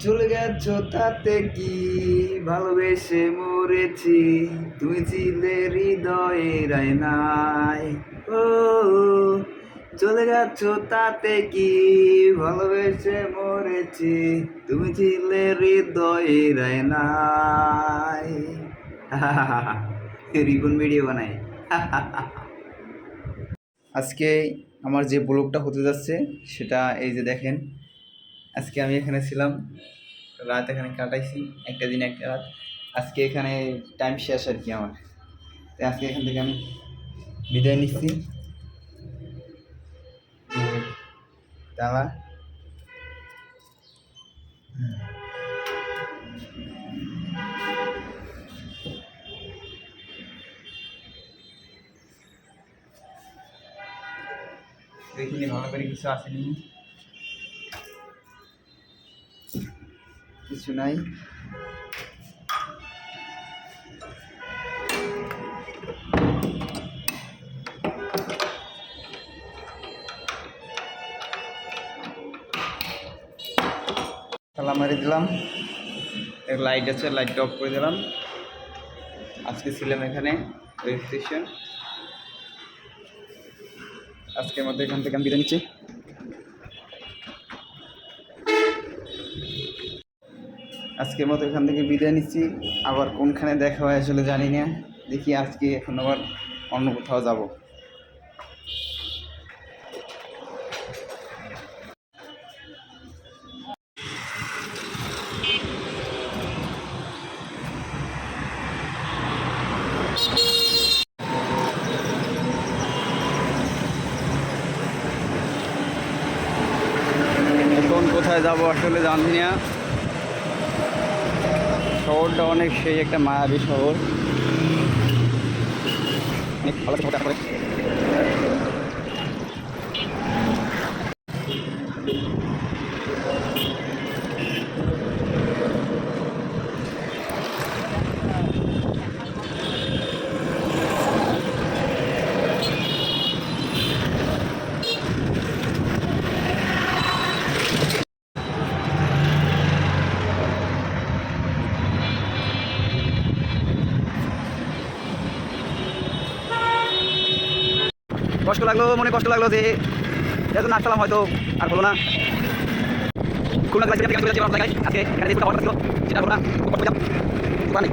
চলে গেছো তাতে কি? ভালোবেসে মরেছি, তুমি ছিলে হৃদয়ের নাই ও, চলে গেছো তাতে কি? ভালোবেসে মরেছি, তুমি ছিলে হৃদয়ের নাই রিবন ভিডিও বানাই। আজকে আমার যে ব্লগটা হতে যাচ্ছে, সেটা এই যে দেখেন আজকে আমি এখানে ছিলাম। রাত এখানে কাটাইছি, একটা দিন, একটা রাত। আজকে এখানে টাইম শেষ আর কি আমার। তাই আজকে এখান থেকে আমি বিদায় নিচ্ছি। তারা এখানে ভালো করে কিছু আসেনি। কিছু নাই। তালা মারি দিলাম। লাইট আছে লাইটটা অফ করে দিলাম। আজকে ছিলাম এখানে রেজিস্ট্রেশন আজকের মধ্যে এখান থেকে আমি বিদায় নিচ্ছি। আজকের মতো এখান থেকে বিদায় নিচ্ছি। আবার কোনখানে দেখা হয় আসলে জানি না। দেখি আজকে এখন আবার অন্য কোথাও যাব। কোথায় যাব আসলে জানি না। শহরটা অনেক সেই একটা মায়াবী শহর। অনেক ভালো শহরটা করে কষ্ট লাগল, মনে কষ্ট লাগল যে এত না আসলাম হয়তো আর হলো না। ছিল, সেটা না। কষ্ট পেলাম। দোকানে